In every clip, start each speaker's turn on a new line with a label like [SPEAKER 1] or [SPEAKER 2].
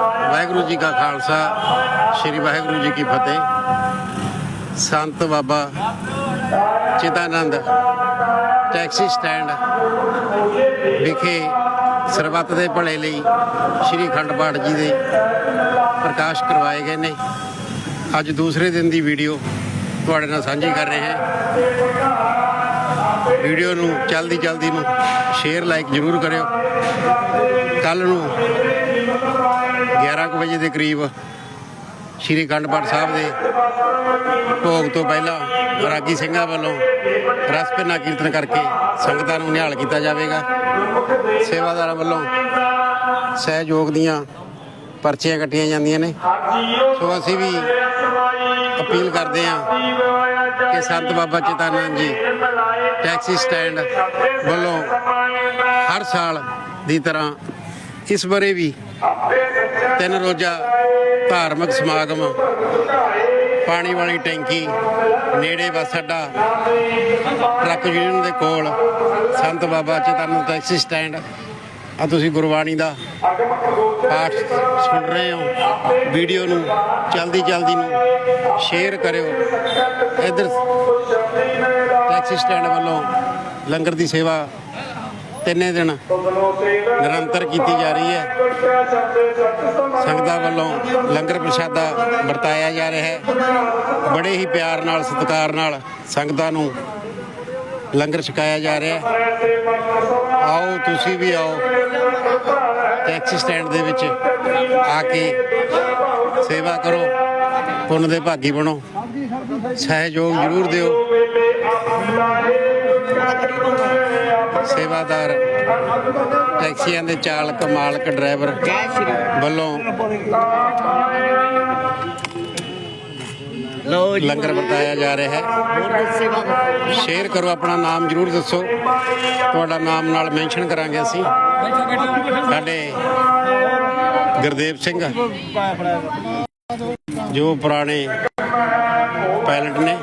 [SPEAKER 1] ਵਾਹਿਗੁਰੂ ਜੀ ਕਾ ਖਾਲਸਾ, ਸ੍ਰੀ ਵਾਹਿਗੁਰੂ ਜੀ ਕੀ ਫਤਿਹ। ਸੰਤ ਬਾਬਾ Chidanand taxi stand ਵਿਖੇ ਸਰਬੱਤ ਦੇ ਭਲੇ ਲਈ ਸ੍ਰੀ ਅਖੰਡ ਪਾਠ ਜੀ ਦੇ ਪ੍ਰਕਾਸ਼ ਕਰਵਾਏ ਗਏ ਨੇ। ਅੱਜ ਦੂਸਰੇ ਦਿਨ ਦੀ ਵੀਡੀਓ ਤੁਹਾਡੇ ਨਾਲ ਸਾਂਝੀ ਕਰ ਰਹੇ ਹਾਂ। ਵੀਡੀਓ ਨੂੰ ਜਲਦੀ ਜਲਦੀ ਨੂੰ ਸ਼ੇਅਰ, ਲਾਈਕ ਜ਼ਰੂਰ ਕਰਿਓ। ਕੱਲ ਨੂੰ 11 ਕੁ ਵਜੇ ਦੇ ਕਰੀਬ ਸ਼੍ਰੀ ਅਖੰਡ ਪਾਠ ਸਾਹਿਬ ਦੇ ਭੋਗ ਤੋਂ ਪਹਿਲਾਂ ਰਾਗੀ ਸਿੰਘਾਂ ਵੱਲੋਂ ਰਸ ਭਿੰਨਾ ਕੀਰਤਨ ਕਰਕੇ ਸੰਗਤਾਂ ਨੂੰ ਨਿਹਾਲ ਕੀਤਾ ਜਾਵੇਗਾ। ਸੇਵਾਦਾਰਾਂ ਵੱਲੋਂ ਸਹਿਯੋਗ ਦੀਆਂ ਪਰਚੀਆਂ ਕੱਟੀਆਂ ਜਾਂਦੀਆਂ ਨੇ। ਸੋ ਅਸੀਂ ਵੀ ਅਪੀਲ ਕਰਦੇ ਹਾਂ ਕਿ ਸੰਤ ਬਾਬਾ ਚਿਤਾਨੰਦ ਜੀ ਟੈਕਸੀ ਸਟੈਂਡ ਵੱਲੋਂ ਹਰ ਸਾਲ ਦੀ ਤਰ੍ਹਾਂ ਇਸ ਬਾਰੇ ਵੀ ਤਿੰਨ ਰੋਜ਼ਾ ਧਾਰਮਿਕ ਸਮਾਗਮ, ਪਾਣੀ ਵਾਲੀ ਟੈਂਕੀ, ਨੇੜੇ ਬੱਸ ਅੱਡਾ, ਟਰੱਕ ਯੂਨੀਅਨ ਦੇ ਕੋਲ, ਸੰਤ ਬਾਬਾ ਚਿਤਾਨੰਦ ਟੈਕਸੀ ਸਟੈਂਡ। ਆ ਤੁਸੀਂ ਗੁਰਬਾਣੀ ਦਾ ਪਾਠ ਸੁਣ ਰਹੇ ਹੋ। ਵੀਡੀਓ ਨੂੰ ਜਲਦੀ ਜਲਦੀ ਨੂੰ ਸ਼ੇਅਰ ਕਰਿਓ। ਇਧਰ ਟੈਕਸੀ ਸਟੈਂਡ ਵੱਲੋਂ ਲੰਗਰ ਦੀ ਸੇਵਾ ਤਿੰਨੇ ਦਿਨ ਨਿਰੰਤਰ ਕੀਤੀ ਜਾ ਰਹੀ ਹੈ। ਸੰਗਤਾਂ ਵੱਲੋਂ ਲੰਗਰ ਪ੍ਰਸ਼ਾਦਾ ਵਰਤਾਇਆ ਜਾ ਰਿਹਾ ਹੈ। ਬੜੇ ਹੀ ਪਿਆਰ ਨਾਲ, ਸਤਿਕਾਰ ਨਾਲ ਸੰਗਤਾਂ ਨੂੰ ਲੰਗਰ ਛਕਾਇਆ ਜਾ ਰਿਹਾ ਹੈ। ਆਓ, ਤੁਸੀਂ ਵੀ ਆਓ। ਟੈਕਸੀ ਸਟੈਂਡ ਦੇ ਵਿੱਚ ਆ ਕੇ ਸੇਵਾ ਕਰੋ। ਪੁੰਨ ਦੇ ਭਾਗੀ ਬਣੋ। ਸਹਿਯੋਗ ਜ਼ਰੂਰ ਦਿਓ। ਸੇਵਾਦਾਰ ਟੈਕਸੀਆਂ ਦੇ ਚਾਲਕ ਮਾਲਕ ਡਰਾਈਵਰ ਵੱਲੋਂ
[SPEAKER 2] ਲੋ
[SPEAKER 1] ਲੰਗਰ ਵਰਤਾਇਆ ਜਾ ਰਿਹਾ ਹੈ। ਸ਼ੇਅਰ ਕਰੋ ਆਪਣਾ ਨਾਮ ਜ਼ਰੂਰ ਦੱਸੋ। ਤੁਹਾਡਾ ਨਾਮ ਨਾਲ ਮੈਂਸ਼ਨ ਕਰਾਂਗੇ ਅਸੀਂ। ਸਾਡੇ ਗੁਰਦੇਵ ਸਿੰਘ ਜੋ ਪੁਰਾਣੇ ਪਾਇਲਟ ਨੇ।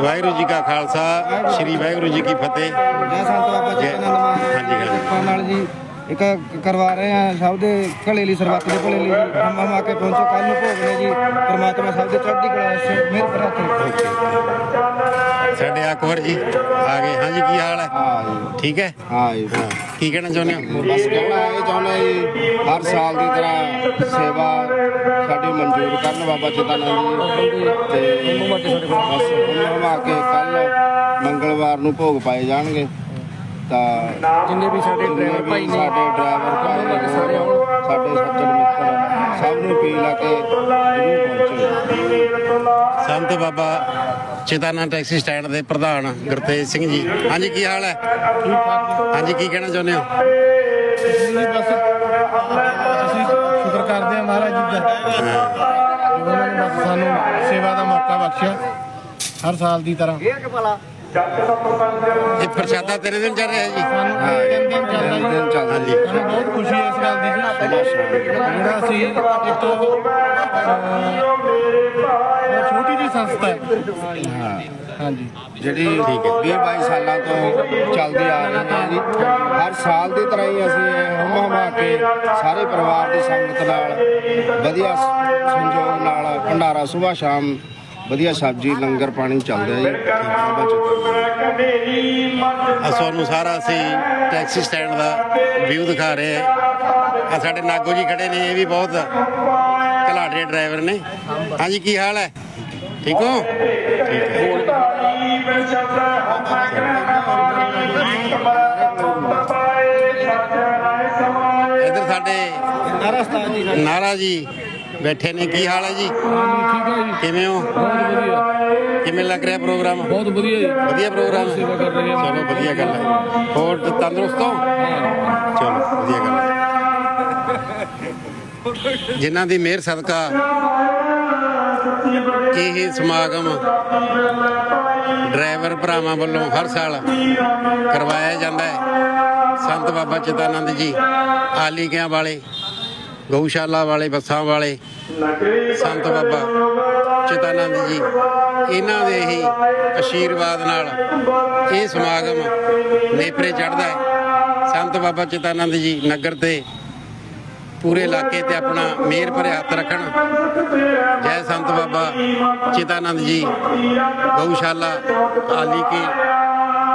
[SPEAKER 1] ਵਾਹਿਗੁਰੂ ਜੀ ਕਾ ਖਾਲਸਾ ਸ੍ਰੀ ਵਾਹਿਗੁਰੂ ਜੀ ਕੀ ਫਤਿਹ।
[SPEAKER 3] ਜੈ ਸੰਤ ਬਾਬਾ
[SPEAKER 1] ਜੈ- ਹਾਂਜੀ, ਹਾਂਜੀ।
[SPEAKER 3] ਨਾਲ ਜੀ ਇੱਕ ਕਰਵਾ ਰਹੇ ਆ ਸਭ ਦੇ ਭਲੇ ਲਈ ਸਰਬੱਤ ਦੇ ਭਲੇ ਲਈ। ਹਮ ਆ ਕੇ ਪਹੁੰਚੋ ਕੱਲ ਨੂੰ ਭੋਗ ਨੇ ਜੀ ਪਰਮਾਤਮਾ ਸਭ ਦੇ ਚੜ੍ਹਦੀ ਕਲਾ ਵਿੱਚ ਮਿਹਰ ਪ੍ਰਾਰਥਨਾ
[SPEAKER 1] ਸਾਡੇ ਅਕਬਰ ਜੀ। ਆ ਗਏ। ਹਾਂਜੀ ਕੀ ਹਾਲ ਹੈ?
[SPEAKER 3] ਹਾਂ ਜੀ
[SPEAKER 1] ਠੀਕ ਹੈ?
[SPEAKER 3] ਹਾਂ ਜੀ।
[SPEAKER 1] ਕੀ ਕਹਿਣਾ ਚਾਹੁੰਦੇ ਹੋ?
[SPEAKER 3] ਬਸ ਕਹਿਣਾ ਇਹ ਚਾਹੁੰਦਾ ਜੀ ਹਰ ਸਾਲ ਦੀ ਤਰ੍ਹਾਂ ਸੇਵਾ ਸਾਡੀ ਮਨਜ਼ੂਰ ਕਰਨ ਬਾਬਾ ਚਿਤਨੰਦ ਜੀ ਤੇ ਬਸ ਆ ਕੇ ਕੱਲ ਮੰਗਲਵਾਰ ਨੂੰ ਭੋਗ ਪਾਏ ਜਾਣਗੇ। ਤਾਂ
[SPEAKER 2] ਜਿੰਨੇ ਵੀ ਸਾਡੇ ਡਰਾਈਵਰ ਭਾਈ ਨੇ।
[SPEAKER 3] ਸਾਡੇ ਡਰਾਈਵਰ ਭਾਈ ਨੇ ਸਾਰੇ ਸਾਡੇ ਸੱਜਣ ਮਿੱਤਰ ਸਭ ਨੂੰ ਅਪੀਲ ਆ ਕੇ ਜ਼ਰੂਰ ਪਹੁੰਚੋ।
[SPEAKER 1] ਸੰਤ ਬਾਬਾ ਚਿਤਾਨਾ ਟੈਕਸੀ ਸਟੈਂਡ ਦੇ ਪ੍ਰਧਾਨ ਗੁਰਤੇਜ ਸਿੰਘ ਜੀ। ਹਾਂਜੀ ਕੀ ਹਾਲ ਹੈ? ਹਾਂਜੀ ਕੀ ਕਹਿਣਾ ਚਾਹੁੰਦੇ ਹੋ?
[SPEAKER 4] ਜੀ ਬਸ ਅਸੀਂ ਸ਼ੁਕਰ ਕਰਦੇ ਹਾਂ ਮਹਾਰਾਜ ਜੀ ਦਾ। ਜੋ ਉਹਨਾਂ ਨੇ ਬਸ ਸਾਨੂੰ ਸੇਵਾ ਦਾ ਮੌਕਾ ਬਖਸ਼ਿਆ ਹਰ ਸਾਲ ਦੀ ਤਰ੍ਹਾਂ।
[SPEAKER 2] ਇਹ
[SPEAKER 1] ਪ੍ਰਸ਼ਾਦਾ ਤਿੰਨ ਦਿਨ ਚੱਲ ਰਿਹਾ ਜੀ।
[SPEAKER 4] ਸਾਨੂੰ ਤਿੰਨ ਦਿਨ ਚੱਲਦਾ ਜੀ
[SPEAKER 3] ਦਿਨ ਚੱਲਦਾ
[SPEAKER 1] ਹਾਂਜੀ
[SPEAKER 4] ਸਾਨੂੰ ਬਹੁਤ ਖੁਸ਼ੀ ਹੈ ਇਸ ਗੱਲ ਦੀ ਜੀ। ਜਿਹੜਾ ਇੱਕ ਅਹ, ਛੋਟੀ ਜਿਹੀ ਸੰਸਥਾ ਹੈ।
[SPEAKER 3] ਹਾਂ
[SPEAKER 4] ਹਾਂਜੀ
[SPEAKER 3] ਜਿਹੜੀ 20 22 ਸਾਲਾਂ ਤੋਂ ਚੱਲਦੀ ਆ ਰਹੀ ਹੈ ਜੀ। ਹਰ ਸਾਲ ਦੀ ਤਰ੍ਹਾਂ ਹੀ ਅਸੀਂ ਹਮ ਹਮਾ ਕੇ ਸਾਰੇ ਪਰਿਵਾਰ ਦੀ ਸੰਗਤ ਨਾਲ ਵਧੀਆ ਸ- ਸੰਯੋਗ ਨਾਲ ਭੰਡਾਰਾ ਸੁਬਾਹ ਸ਼ਾਮ ਵਧੀਆ ਸਬਜ਼ੀ ਲੰਗਰ ਪਾਣੀ ਚੱਲਦਾ ਜੀ। ਚਿੱਤਰ
[SPEAKER 1] ਆ ਤੁਹਾਨੂੰ ਸਾਰਾ ਅਸੀਂ ਟੈਕਸੀ ਸਟੈਂਡ ਦਾ ਵਿਊ ਦਿਖਾ ਰਹੇ ਹਾਂ। ਆ ਸਾਡੇ ਨਾਗੋ ਜੀ ਖੜੇ ਨੇ ਇਹ ਵੀ ਬਹੁਤ ਘਲਾੜੇ ਡਰਾਈਵਰ ਨੇ। ਹਾਂਜੀ ਕੀ ਹਾਲ ਹੈ? ਠੀਕ ਹੋ? ਠੀਕ ਹੈ। ਇਧਰ ਸਾਡੇ
[SPEAKER 4] ਜੀ।
[SPEAKER 1] ਨਾਰਾ ਜੀ। ਬੈਠੇ ਨੇ ਕੀ ਹਾਲ ਹੈ ਜੀ?
[SPEAKER 4] ਠੀਕ ਹੈ ਜੀ
[SPEAKER 1] ਕਿਵੇਂ ਹੋ?
[SPEAKER 4] ਬਹੁਤ ਵਧੀਆ
[SPEAKER 1] ਕਿਵੇਂ ਲੱਗ ਰਿਹਾ ਪ੍ਰੋਗਰਾਮ?
[SPEAKER 4] ਬਹੁਤ ਵਧੀਆ ਜੀ।
[SPEAKER 1] ਵਧੀਆ ਪ੍ਰੋਗਰਾਮ ਹੈ?
[SPEAKER 4] ਸੇਵਾ ਕਰ ਰਹੇ ਹਾਂ।
[SPEAKER 1] ਚਲੋ ਵਧੀਆ ਗੱਲ ਹੈ। ਹੋਰ ਤੰਦਰੁਸਤ ਹੋ? ਚਲੋ ਵਧੀਆ ਗੱਲ ਹੈ। ਜਿਨ੍ਹਾਂ ਦੀ ਮਿਹਰ ਸਦਕਾ ਇਹ ਸਮਾਗਮ ਡਰਾਈਵਰ ਭਰਾਵਾਂ ਵੱਲੋਂ ਹਰ ਸਾਲ ਕਰਵਾਇਆ ਜਾਂਦਾ ਹੈ। ਸੰਤ ਬਾਬਾ ਚਿਤਾਨੰਦ ਜੀ ਆਲੀਕਿਆਂ ਵਾਲੇ ਗਊਸ਼ਾਲਾ ਵਾਲੇ, ਬੱਸਾਂ ਵਾਲੇ, ਸੰਤ ਬਾਬਾ ਚਿਤਾਨੰਦ ਜੀ, ਇਹਨਾਂ ਦੇ ਹੀ ਆਸ਼ੀਰਵਾਦ ਨਾਲ ਇਹ ਸਮਾਗਮ ਨੇਪਰੇ ਚੜ੍ਹਦਾ ਹੈ। ਸੰਤ ਬਾਬਾ ਚਿਤਾਨੰਦ ਜੀ ਨਗਰ ਤੇ ਪੂਰੇ ਇਲਾਕੇ ਤੇ ਆਪਣਾ ਮਿਹਰ ਭਰੇ ਹੱਥ ਰੱਖਣ। ਜੈ ਸੰਤ ਬਾਬਾ ਚਿਤਾਨੰਦ ਜੀ, ਗਊਸ਼ਾਲਾ ਆਲੀ ਕੇ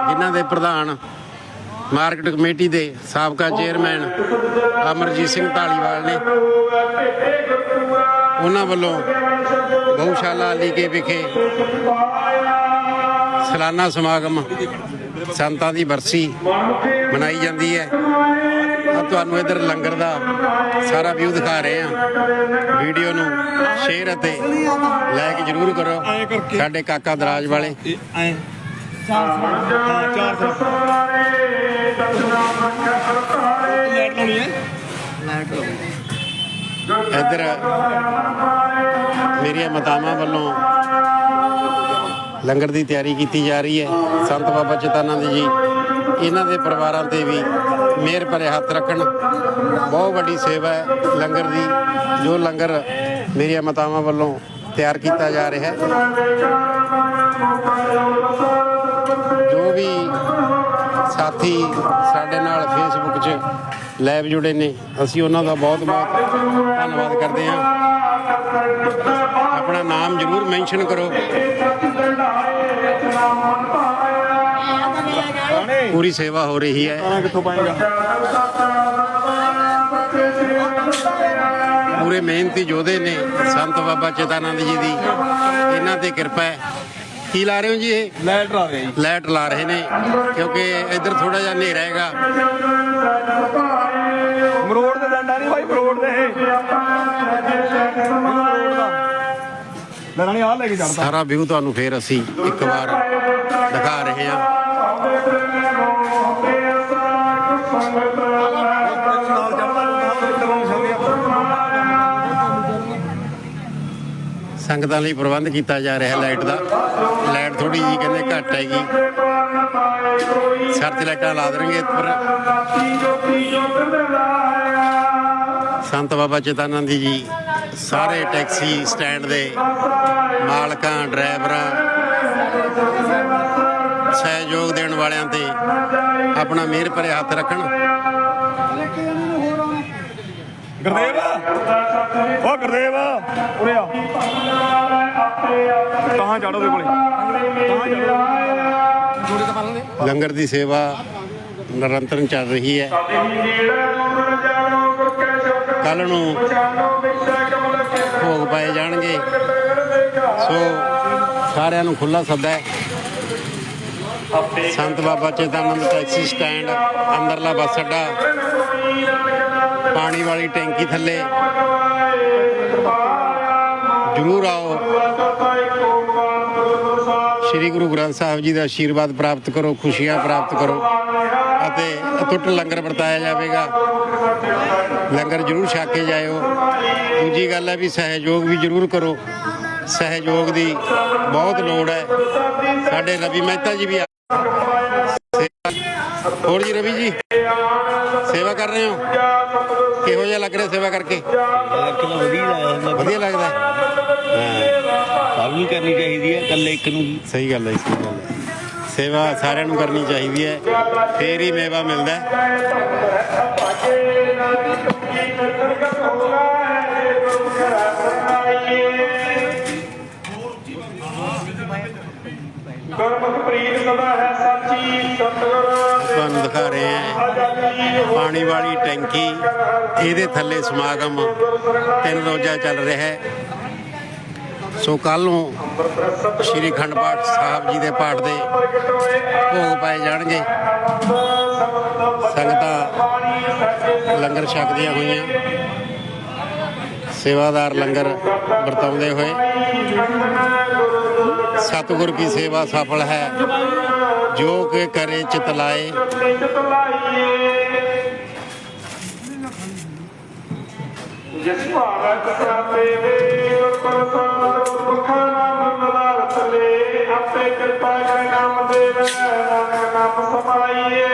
[SPEAKER 1] ਜਿਨ੍ਹਾਂ ਦੇ ਪ੍ਰਧਾਨ ਮਾਰਕੀਟ ਕਮੇਟੀ ਦੇ ਸਾਬਕਾ ਚੇਅਰਮੈਨ ਅਮਰਜੀਤ ਸਿੰਘ ਢਾਲੀਵਾਲ ਨੇ ਉਹਨਾਂ ਵੱਲੋਂ ਗਊਸ਼ਾਲਾ ਅਲੀ ਕੇ ਵਿਖੇ ਸਾਲਾਨਾ ਸਮਾਗਮ ਸੰਤਾਂ ਦੀ ਬਰਸੀ ਮਨਾਈ ਜਾਂਦੀ ਹੈ। ਆ ਤੁਹਾਨੂੰ ਇਧਰ ਲੰਗਰ ਦਾ ਸਾਰਾ ਵਿਊ ਦਿਖਾ ਰਹੇ ਆ ਵੀਡੀਓ ਨੂੰ ਸ਼ੇਅਰ ਅਤੇ ਲਾਈਕ ਜਰੂਰ ਕਰੋ ਸਾਡੇ ਕਾਕਾ ਦਰਾਜ ਵਾਲੇ।
[SPEAKER 5] ਐ ਚਾਰ ਸੌ। ਲੈਟ ਲਾਉਣੀ ਹੈ?
[SPEAKER 1] ਇੱਧਰ ਮੇਰੀਆਂ ਮਾਤਾਵਾਂ ਵੱਲੋਂ ਲੰਗਰ ਦੀ ਤਿਆਰੀ ਕੀਤੀ ਜਾ ਰਹੀ ਹੈ। ਸੰਤ ਬਾਬਾ ਚਿਤਾਨੰਦ ਜੀ ਇਹਨਾਂ ਦੇ ਪਰਿਵਾਰਾਂ ਤੇ ਵੀ ਮਿਹਰ ਭਰੇ ਹੱਥ ਰੱਖਣ। ਬਹੁਤ ਵੱਡੀ ਸੇਵਾ ਹੈ ਲੰਗਰ ਦੀ। ਜੋ ਲੰਗਰ ਮੇਰੀਆਂ ਮਾਤਾਵਾਂ ਵੱਲੋਂ ਤਿਆਰ ਕੀਤਾ ਜਾ ਰਿਹਾ ਹੈ। ਸਾਥੀ ਸਾਡੇ ਨਾਲ ਫੇਸਬੁੱਕ 'ਚ ਲਾਈਵ ਜੁੜੇ ਨੇ। ਅਸੀਂ ਉਹਨਾਂ ਦਾ ਬਹੁਤ ਬਹੁਤ ਧੰਨਵਾਦ ਕਰਦੇ ਹਾਂ। ਆਪਣਾ ਨਾਮ ਜਰੂਰ ਮੈਂਸ਼ਨ ਕਰੋ। ਪੂਰੀ ਸੇਵਾ ਹੋ ਰਹੀ ਹੈ।
[SPEAKER 5] ਤਾਂ ਕਿੱਥੋਂ ਪਾਏਗਾ।
[SPEAKER 1] ਪੂਰੇ ਮਿਹਨਤੀ ਯੋਧੇ ਨੇ ਸੰਤ ਬਾਬਾ ਚੇਤਾਨੰਦ ਜੀ ਦੀ। ਇਹਨਾਂ ਤੇ ਕਿਰਪਾ ਹੈ। ਕੀ ਲਾ ਰਹੇ ਹੋ ਜੀ ਇਹ?
[SPEAKER 5] ਲੈਟ ਲਾ ਰਿਹਾ ਜੀ।
[SPEAKER 1] ਲਾਈਟ ਲਾ ਰਹੇ ਨੇ ਕਿਉਂਕਿ ਇੱਧਰ ਥੋੜਾ ਜਿਹਾ ਹਨੇਰਾ ਹੈਗਾ।
[SPEAKER 5] ਮਰੋੜ ਦੇ ਡੰਡਾ ਨਹੀਂ ਭਾਈ ਮਰੋੜ ਦੇ। ਇਹ ਮਰੋੜ ਦਾ ਲੈ ਰਾਣੀ ਆ ਲੈ ਕੇ ਚੜਦਾ
[SPEAKER 1] ਸਾਰਾ ਵਿਊ ਤੁਹਾਨੂੰ ਫੇਰ ਅਸੀਂ ਇੱਕ ਵਾਰ ਦਿਖਾ ਰਹੇ ਹਾਂ। ਸੰਗਤਾਂ ਲਈ ਪ੍ਰਬੰਧ ਕੀਤਾ ਜਾ ਰਿਹਾ ਲਾਈਟ ਦਾ। ਲਾਈਟ ਥੋੜੀ ਜੀ ਕਹਿੰਦੇ ਘੱਟ ਹੈਗੀ। ਸਰਚ ਲਾਈਟਾਂ ਲਾ ਦੇਣਗੇ ਪਰ। ਸੰਤ ਬਾਬਾ ਚੇਤਾਨੰਦ ਜੀ ਸਾਰੇ ਟੈਕਸੀ ਸਟੈਂਡ ਦੇ ਮਾਲਕਾਂ, ਡਰਾਈਵਰਾਂ, ਸਹਿਯੋਗ ਦੇਣ ਵਾਲਿਆਂ ਤੇ ਆਪਣਾ ਮਿਹਰ ਭਰੇ ਹੱਥ ਰੱਖਣ।
[SPEAKER 5] ਗੁਰਦੇਵ! ਓ ਗੁਰਦੇਵ, ਉਰੇ ਆ। ਕਹਾਂ ਚੜੋ ਦੇ ਕੋਲੇ? ਕਹਾਂ ਚੜੋ
[SPEAKER 1] ਲੰਗਰ ਦੀ ਸੇਵਾ ਨਿਰੰਤਰ ਚੱਲ ਰਹੀ ਹੈ। ਕੱਲ ਨੂੰ ਭੋਗ ਪਾਏ ਜਾਣਗੇ। ਸੋ ਸਾਰਿਆਂ ਨੂੰ ਖੁੱਲਾ ਸੱਦਾ ਹੈ। ਸੰਤ ਬਾਬਾ ਚੇਤਾਨੰਦ ਟੈਕਸੀ ਸਟੈਂਡ, ਅੰਦਰਲਾ ਬੱਸ ਅੱਡਾ। ਪਾਣੀ ਵਾਲੀ ਟੈਂਕੀ ਥੱਲੇ। ਜਰੂਰ ਆਓ। ਸ੍ਰੀ ਗੁਰੂ ਗ੍ਰੰਥ ਸਾਹਿਬ ਜੀ ਦਾ ਆਸ਼ੀਰਵਾਦ ਪ੍ਰਾਪਤ ਕਰੋ, ਖੁਸ਼ੀਆਂ ਪ੍ਰਾਪਤ ਕਰੋ ਅਤੇ ਅਟੁੱਟ ਲੰਗਰ ਵਰਤਾਇਆ ਜਾਵੇਗਾ। ਲੰਗਰ ਜਰੂਰ ਛਕ ਕੇ ਜਾਇਓ। ਦੂਜੀ ਗੱਲ ਹੈ ਵੀ ਸਹਿਯੋਗ ਵੀ ਜਰੂਰ ਕਰੋ। ਸਹਿਯੋਗ ਦੀ ਬਹੁਤ ਲੋੜ ਹੈ। ਸਾਡੇ ਰਵੀ ਮਹਿਤਾ ਜੀ ਵੀ ਹੋਰ ਜੀ ਰਵੀ ਜੀ ਸੇਵਾ ਕਰ ਰਹੇ ਹੋ? ਕਿਹੋ ਜਿਹਾ ਲੱਗ ਰਿਹਾ ਸੇਵਾ ਕਰਕੇ?
[SPEAKER 6] ਵਧੀਆ ਲੱਗਦਾ।
[SPEAKER 1] ਵਧੀਆ ਲੱਗਦਾ ਹੈ? ਹਾਂ
[SPEAKER 6] ਸਭ ਨੂੰ ਕਰਨੀ ਚਾਹੀਦੀ ਹੈ ਇਕੱਲੇ ਇੱਕ ਨੂੰ।
[SPEAKER 1] ਸਹੀ ਗੱਲ ਹੈ ਸਹੀ ਗੱਲ ਹੈ। ਸੇਵਾ ਸਾਰਿਆਂ ਨੂੰ ਕਰਨੀ ਚਾਹੀਦੀ ਹੈ। ਫੇਰ ਹੀ ਮੇਵਾ ਮਿਲਦਾ ਹੈ। ਪਾਣੀ ਵਾਲੀ ਟੈਂਕੀ, ਇਹਦੇ ਥੱਲੇ ਸਮਾਗਮ ਤਿੰਨ ਰੋਜ਼ਾ ਚੱਲ ਰਿਹਾ ਹੈ। ਸੋ ਕੱਲ ਨੂੰ ਸ਼੍ਰੀ ਖੰਡ ਪਾਠ ਸਾਹਿਬ ਜੀ ਦੇ ਪਾਠ ਦੇ ਭੋਗ ਪਾਏ ਜਾਣਗੇ। ਸੰਗਤਾਂ ਲੰਗਰ ਛਕਦੀਆਂ ਹੋਈਆਂ। ਸੇਵਾਦਾਰ ਲੰਗਰ ਵਰਤਾਉਂਦੇ ਹੋਏ। ਸਤਿਗੁਰ ਕੀ ਸੇਵਾ ਸਫਲ ਹੈ। ਜੋ ਕਿ ਕਰੇ ਚਿਤ ਲਾਏ
[SPEAKER 7] ਚਿਤ ਲਾਈਏ ਜਿਸ ਭਾਵੈ ਨਾਮ ਆਪੇ ਕਿਰਪਾ ਕਰ ਨਾਮ ਦੇਵ ਨਾਮ ਨਾਮ ਸਮਾਈਏ।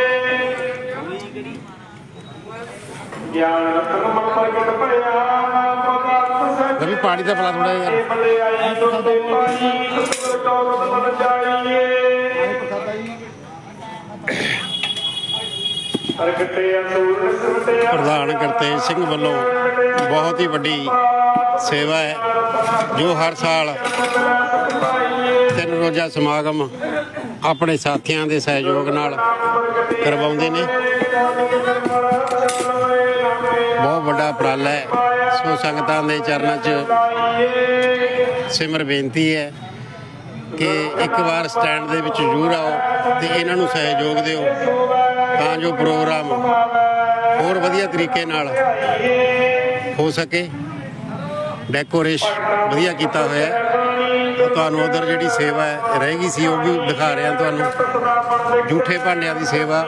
[SPEAKER 7] ਗਿਆਨ ਰਤਨ ਮਨ ਪ੍ਰਗਟ ਭਇਆ ਨਾਮ ਪਦਾਰਥ ਸਚ
[SPEAKER 1] ਰਵੀ ਪਾਣੀ ਦਾ ਪਲਾ ਥੋੜਾ ਯਾਰ
[SPEAKER 7] ਬਲੇ ਆਈ ਦੁਰਦੇ ਪਾਈ ਸਤਿਗੁਰ ਦੌਲਤ ਮਨ ਜਾਈਏ।
[SPEAKER 1] ਪ੍ਰਧਾਨ ਕਰਤੇਜ ਸਿੰਘ ਵੱਲੋਂ ਬਹੁਤ ਹੀ ਵੱਡੀ ਸੇਵਾ ਹੈ ਜੋ ਹਰ ਸਾਲ ਤਿੰਨ ਰੋਜ਼ਾ ਸਮਾਗਮ ਆਪਣੇ ਸਾਥੀਆਂ ਦੇ ਸਹਿਯੋਗ ਨਾਲ ਕਰਵਾਉਂਦੇ ਨੇ। ਬਹੁਤ ਵੱਡਾ ਉਪਰਾਲਾ ਹੈ। ਸੋ ਸੰਗਤਾਂ ਦੇ ਚਰਨਾਂ 'ਚ ਸਿਮਰ ਬੇਨਤੀ ਹੈ ਕਿ ਇੱਕ ਵਾਰ ਸਟੈਂਡ ਦੇ ਵਿੱਚ ਜ਼ਰੂਰ ਆਓ ਤੇ ਇਹਨਾਂ ਨੂੰ ਸਹਿਯੋਗ ਦਿਓ। ਤਾਂ ਜੋ ਪ੍ਰੋਗਰਾਮ ਹੋਰ ਵਧੀਆ ਤਰੀਕੇ ਨਾਲ ਹੋ ਸਕੇ। ਡੈਕੋਰੇਸ਼ਨ ਵਧੀਆ ਕੀਤਾ ਹੋਇਆ ਹੈ। ਤੁਹਾਨੂੰ ਉਧਰ ਜਿਹੜੀ ਸੇਵਾ ਹੈ ਰਹਿ ਗਈ ਸੀ ਉਹ ਵੀ ਦਿਖਾ ਰਿਹਾ ਤੁਹਾਨੂੰ। ਜੂਠੇ ਭਾਂਡਿਆਂ ਦੀ ਸੇਵਾ।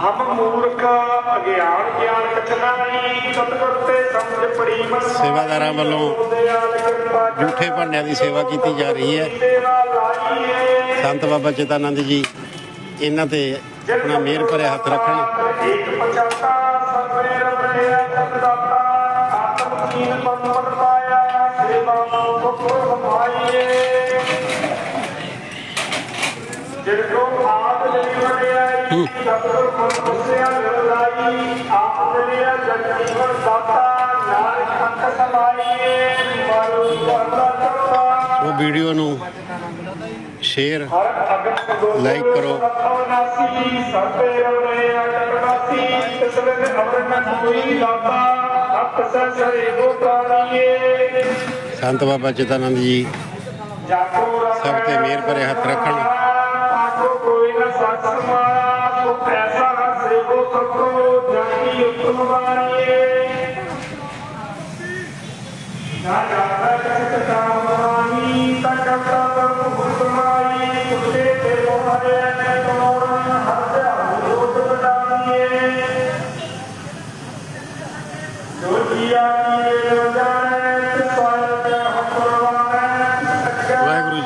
[SPEAKER 7] ਹਮ ਮੂਰਖ ਅਗਿਆਨ ਗਿਆਨ ਕਛਨਾਈ ਸਤਿਗੁਰ ਤੇ ਸਮਝ ਪੜੀ ਮਨ
[SPEAKER 1] ਸੇਵਾਦਾਰਾਂ ਵੱਲੋਂ ਜੂਠੇ ਭਾਂਡਿਆਂ ਦੀ ਸੇਵਾ ਕੀਤੀ ਜਾ ਰਹੀ ਹੈ। ਸੰਤ ਬਾਬਾ ਚਿਤਾਨੰਦ ਜੀ ਇਹਨਾਂ ਤੇ ਆਪਣਾ ਮਿਹਰ ਭਰਿਆ ਹੱਥ ਰੱਖਣ।
[SPEAKER 7] ਜਿਨ ਕੋ ਆਪ ਸਤਿਗੁਰ ਮਨ ਆਪ ਜਨ ਜੀਵਨ ਦਾਤਾ ਨਾਨਕ ਅੰਤ ਸਮਾਈਏ। ਮਨ
[SPEAKER 1] ਉਹ ਵੀਡੀਓ ਨੂੰ ਸ਼ੇਅਰ ਲਾਈਕ ਕਰੋ।
[SPEAKER 7] ਅਵਨਾਸੀ ਸਰਬੇ ਰਵਣੇ ਅਟਕਨਾਸੀ ਤਿਸਰਨ ਅਵਰਨਨ ਕੋਈ ਦਾਤਾ ਸਤ ਸਸਰੇ ਗੋਪਾਲੀਏ
[SPEAKER 1] ਸੰਤ ਬਾਬਾ ਚਿਤਾਨੰਦ ਜੀ, ਸਭ ਤੇ ਮਿਹਰ ਭਰੇ ਹੱਥ ਰੱਖਣ
[SPEAKER 7] ਕੋਈ ਨ ਸੱਚ ਸਮਾਇਆ ਤੋ ਐਸਾ ਸੇਵੋ ਸਤੋ ਜਾਨੀ ਉਤਮ ਵਾਰੀਏ ਨਾ ਜਾਤਾ ਕਤ ਕਾਮਾਨੀ ਤਕਤਾ ਬੁੱਧ ਮਾਈ ਕੁੱਤੇ ਤੇ ਮੋਹਰੇ ਨੇ ਤੋੜਨ ਹਰ ਧਿਆਨ ਲੋਟ ਬਟਾਈਏ ਜੋ ਜੀਆ ਕੀ ਜਾਣੇ ਸਵਾਇ ਹਮ ਪਰਵਾਨੇ
[SPEAKER 1] ਵਾਹਿਗੁਰੂ ਜੀ